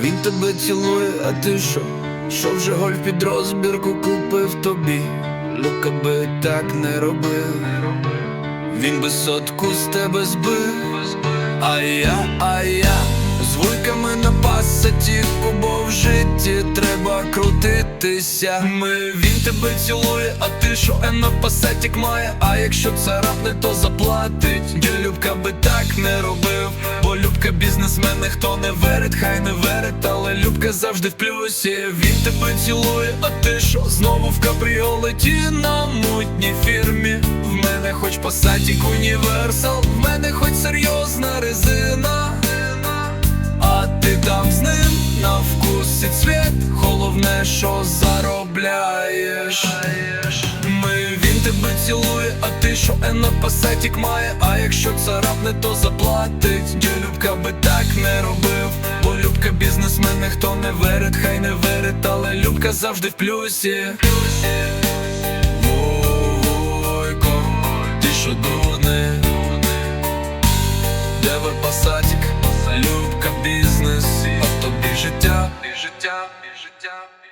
Він тебе цілує, а ти що? Що вже гольф під розбірку купив тобі? Ну-ка би так не робив. Він би сотку з тебе збив, а я, а я з вуйками на пасаті крутитися. Ми він тебе цілує, а ти що ено пасатік має. А якщо царапне, то заплатить. Дя Любка би так не робив, бо Любка бізнесмен, ніхто не верить, хай не верить, але Любка завжди в плюсі. Він тебе цілує, а ти що знову в капріолеті на мутній фірмі. В мене хоч пасатік універсал, в мене хоч серйозна резина. А ти там з ним на вкус і цвіт що заробляєш. Ми він тебе цілує, а ти що енопасетік має. А якщо царапне, то заплатить. Ділюбка би так не робив. Бо Любка бізнесмен, ніхто не верить, хай не верить, але Любка завжди в плюсі. Войко, ти що дурний де ви пасатік, любка бізнес, а тобі життя, і життя, і життя.